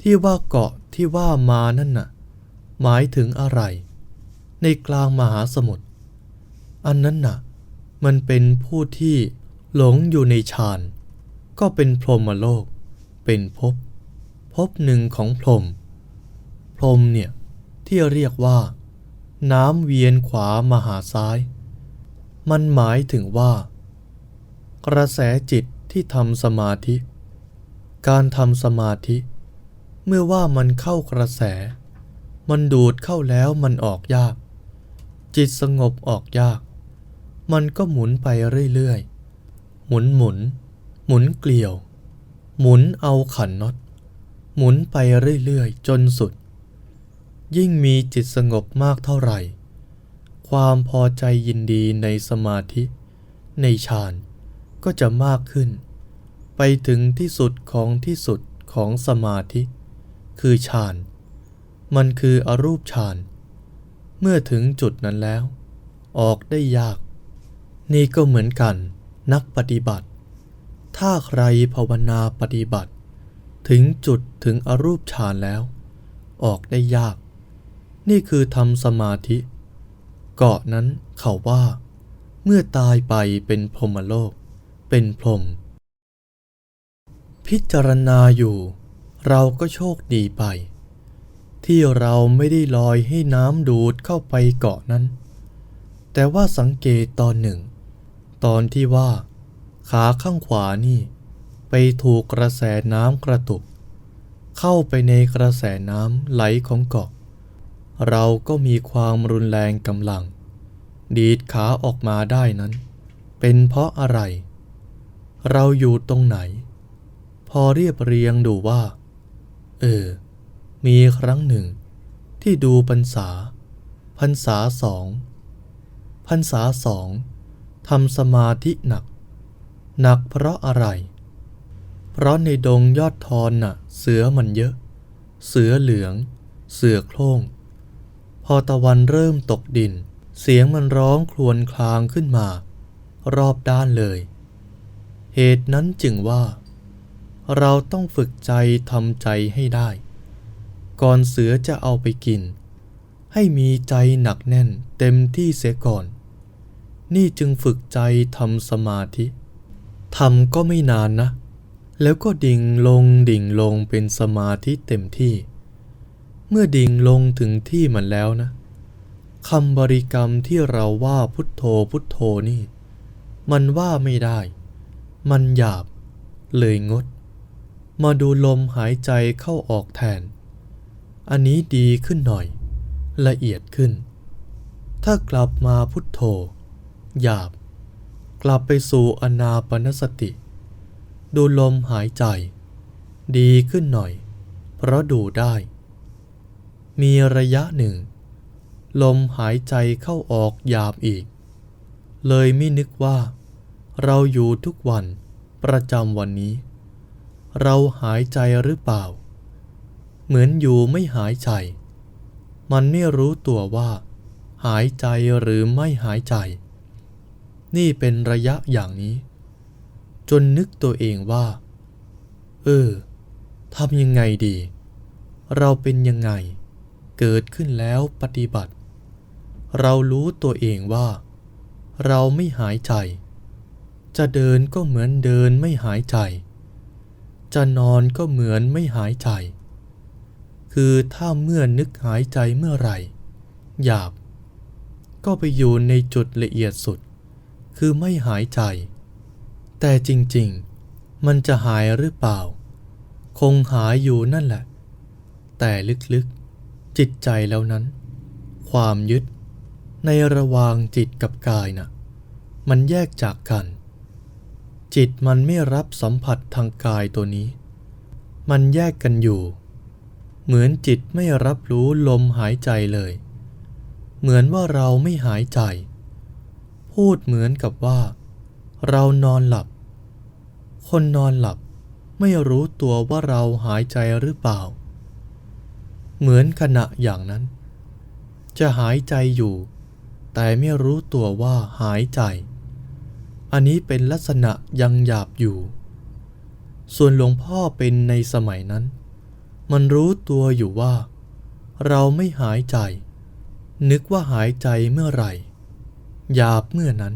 ที่ว่าเกาะที่ว่ามานั่นน่ะ หมายถึงอะไร ในกลางมหาสมุทรอันนั้นน่ะ มันเป็นผู้ที่หลงอยู่ในฌานก็เป็นพรหมโลก เป็นภพภพหนึ่งของพรหมพรหมเนี่ย ที่เรียกว่า น้ำเวียนขวามาหาซ้าย มันหมายถึงว่า กระแสจิตที่ทำสมาธิ การทำสมาธิ เมื่อว่ามันเข้ากระแส มันดูดเข้าแล้วมันออกยาก จิตสงบออกยาก มันก็หมุนไปเรื่อยๆ หมุนหมุน หมุนเกลียว หมุนเอาขันน็อต หมุนไปเรื่อยๆ จนสุด ยิ่งมีจิตสงบมากเท่าไหร่ ความพอใจยินดีในสมาธิ ในฌานก็จะมากขึ้น ไปถึงที่สุดของที่สุดของสมาธิ คือฌาน มันคืออรูปฌาน เมื่อถึงจุดนั้นแล้ว ออกได้ยาก นี่ก็เหมือนกัน นักปฏิบัติ ถ้าใครภาวนาปฏิบัติ ถึงจุดถึงอรูปฌานแล้ว ออกได้ยาก นี่คือทำสมาธิ เกาะนั้นเขาว่า เมื่อตายไปเป็นพรหมโลก เป็นพรหมพิจารณาอยู่ เราก็โชคดีไป ที่เราไม่ได้ลอยให้น้ำดูดเข้าไปเกาะนั้น แต่ว่าสังเกตตอนหนึ่ง ตอนที่ว่า ขาข้างขวานี่ ไปถูกกระแสน้ำกระตุก เข้าไปในกระแสน้ำไหลของเกาะ เราก็มีความรุนแรงกำลัง ดีดขาออกมาได้นั้น เป็นเพราะอะไร เราอยู่ตรงไหน พอเรียบเรียงดูว่า เออ มีครั้งหนึ่ง ที่ดูพรรษาพรรษาสองพรรษาสองทำสมาธิหนัก หนักเพราะอะไร เพราะในดงยอดทอนน่ะ เสือมันเยอะ เสือเหลือง เสือโคร่ง พอตะวันเริ่มตกดิน เสียงมันร้องครวญคลางขึ้นมา รอบด้านเลย เหตุนั้นจึงว่า เราต้องฝึกใจทำใจให้ได้ ก่อนเสือจะเอาไปกิน ให้มีใจหนักแน่นเต็มที่เสียก่อน นี่จึงฝึกใจทำสมาธิทำก็ไม่นานนะ แล้วก็ดิ่งลงดิ่งลงเป็นสมาธิเต็มที่ เมื่อดิ่งลงถึงที่มันแล้วนะคำบริกรรมที่เราว่าพุทโธพุทโธนี่ มันว่าไม่ได้ มันหยาบเลยงด มาดูลมหายใจเข้าออกแทน อันนี้ดีขึ้นหน่อย ละเอียดขึ้น ถ้ากลับมาพุทโธ หยาบ กลับไปสู่อนาปนสติ ดูลมหายใจ ดีขึ้นหน่อย เพราะดูได้ มีระยะหนึ่ง ลมหายใจเข้าออกหยาบอีก เลยไม่นึกว่า เราอยู่ทุกวันประจำวันนี้ เราหายใจหรือเปล่า เหมือนอยู่ไม่หายใจ มันไม่รู้ตัวว่า หายใจหรือไม่หายใจ นี่เป็นระยะอย่างนี้ จนนึกตัวเองว่า เออทำยังไงดี เราเป็นยังไง เกิดขึ้นแล้วปฏิบัติ เรารู้ตัวเองว่า เราไม่หายใจ จะเดินก็เหมือนเดินไม่หายใจ จะนอนก็เหมือนไม่หายใจ คือถ้าเมื่อนึกหายใจเมื่อไหร่ หยาบ ก็ไปอยู่ในจุดละเอียดสุด คือไม่หายใจ แต่จริงๆ มันจะหายหรือเปล่า คงหายอยู่นั่นแหละ แต่ลึกๆ จิตใจแล้วนั้น ความยึดในระหว่างจิตกับกายน่ะ มันแยกจากกัน จิตมันไม่รับสัมผัสทางกายตัวนี้ มันแยกกันอยู่ เหมือนจิตไม่รับรู้ลมหายใจเลย เหมือนว่าเราไม่หายใจ พูดเหมือนกับว่า เรานอนหลับ คนนอนหลับไม่รู้ตัวว่าเราหายใจหรือเปล่า เหมือนขณะอย่างนั้น จะหายใจอยู่ แต่ไม่รู้ตัวว่าหายใจ อันนี้เป็นลักษณะยังหยาบอยู่ ส่วนหลวงพ่อเป็นในสมัยนั้น มันรู้ตัวอยู่ว่า เราไม่หายใจ นึกว่าหายใจเมื่อไหร่หยาบเมื่อนั้น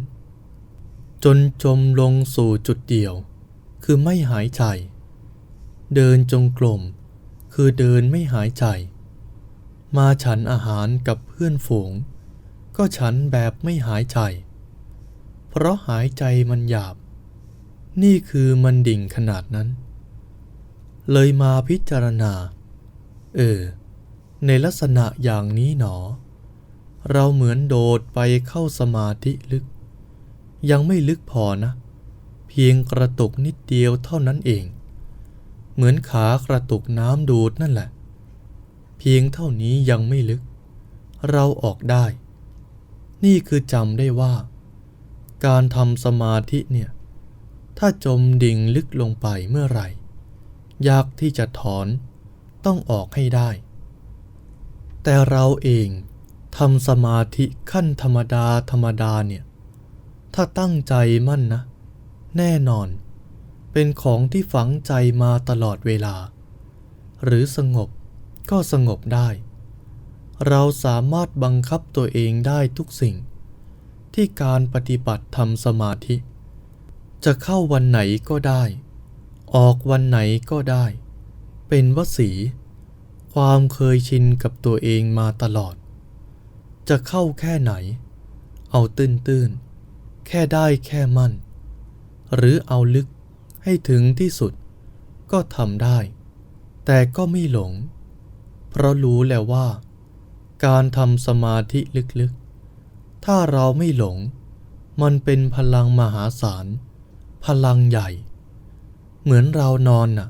จนจมลงสู่จุดเดียว คือไม่หายใจ เดินจงกรมคือเดินไม่หายใจ มาฉันอาหารกับเพื่อนฝูง ก็ฉันแบบไม่หายใจ เพราะหายใจมันหยาบ นี่คือมันดิ่งขนาดนั้น เลยมาพิจารณา เออ ในลักษณะอย่างนี้หนอ เราเหมือนโดดไปเข้าสมาธิลึก ยังไม่ลึกพอนะ เพียงกระตุกนิดเดียวเท่านั้นเอง เหมือนขากระตุกน้ำดูดนั่นแหละ เพียงเท่านี้ยังไม่ลึก เราออกได้ นี่คือจำได้ว่า การทำสมาธิเนี่ย ถ้าจมดิ่งลึกลงไปเมื่อไหร่ ยากที่จะถอนต้องออกให้ได้ แต่เราเองทำสมาธิขั้นธรรมดาธรรมดาเนี่ย ถ้าตั้งใจมั่นนะ แน่นอน เป็นของที่ฝังใจมาตลอดเวลา หรือสงบก็สงบได้ เราสามารถบังคับตัวเองได้ทุกสิ่ง ที่การปฏิบัติทำสมาธิ จะเข้าวันไหนก็ได้ ออกวันไหนก็ได้ เป็นวสี ความเคยชินกับตัวเองมาตลอด จะเข้าแค่ไหน เอาตื้นตื้นๆแค่ได้แค่มั่น หรือเอาลึกให้ถึงที่สุด ก็ทำได้ แต่ก็ไม่หลง เพราะรู้แล้วว่า การทำสมาธิลึกๆ ถ้าเราไม่หลง มันเป็นพลังมหาศาล พลังใหญ่ เหมือนเรานอนน่ะ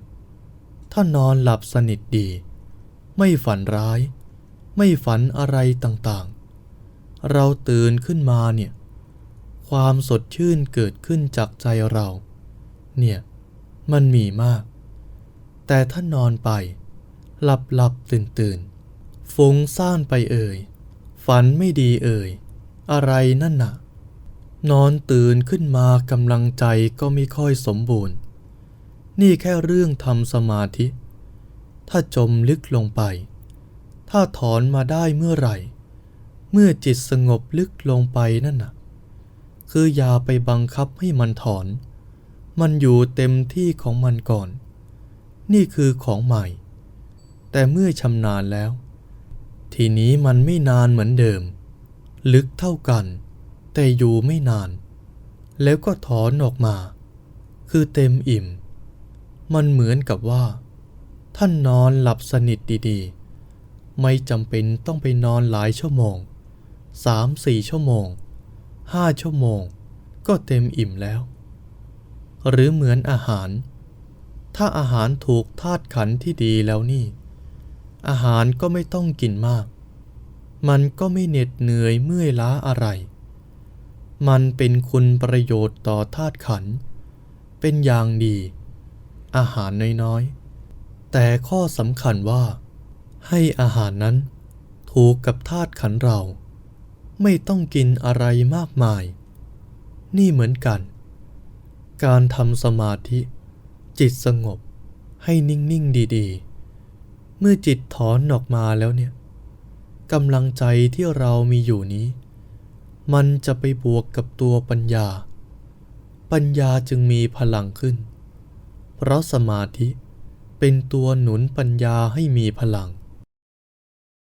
ถ้านอนหลับสนิทดี ไม่ฝันร้าย ไม่ฝันอะไรต่างๆ เราตื่นขึ้นมาเนี่ย ความสดชื่นเกิดขึ้นจากใจเรา เนี่ย มันมีมาก แต่ถ้านอนไป หลับหลับตื่นตื่นฟุ้งซ่านไปเอ่ย ฝันไม่ดีเอ่ย อะไรนั่นน่ะ นอนตื่นขึ้นมากำลังใจก็ไม่ค่อยสมบูรณ์ นี่แค่เรื่องทำสมาธิ ถ้าจมลึกลงไป ถ้าถอนมาได้เมื่อไหร่ เมื่อจิตสงบลึกลงไปนั่นน่ะ คืออย่าไปบังคับให้มันถอน มันอยู่เต็มที่ของมันก่อน นี่คือของใหม่ แต่เมื่อชำนาญแล้ว ทีนี้มันไม่นานเหมือนเดิม ลึกเท่ากัน แต่อยู่ไม่นาน แล้วก็ถอนออกมา คือเต็มอิ่ม มันเหมือนกับว่า ท่านนอนหลับสนิทดีๆ ไม่จำเป็นต้องไปนอนหลายชั่วโมงสามสี่ชั่วโมงห้าชั่วโมง ก็เต็มอิ่มแล้ว หรือเหมือนอาหาร ถ้าอาหารถูกธาตุขันที่ดีแล้วนี่ อาหารก็ไม่ต้องกินมาก มันก็ไม่เหน็ดเหนื่อยเมื่อยล้าอะไร มันเป็นคุณประโยชน์ต่อธาตุขัน เป็นอย่างดี อาหารน้อยๆ แต่ข้อสำคัญว่า ให้อาหารนั้นถูกกับธาตุขันเรา ไม่ต้องกินอะไรมากมาย นี่เหมือนกัน การทำสมาธิ จิตสงบให้นิ่ง ๆ ดี ๆ เมื่อจิตถอนออกมาแล้วเนี่ย กำลังใจที่เรามีอยู่นี้ มันจะไปบวกกับตัวปัญญา ปัญญาจึงมีพลังขึ้น เพราะสมาธิเป็นตัวหนุนปัญญาให้มีพลัง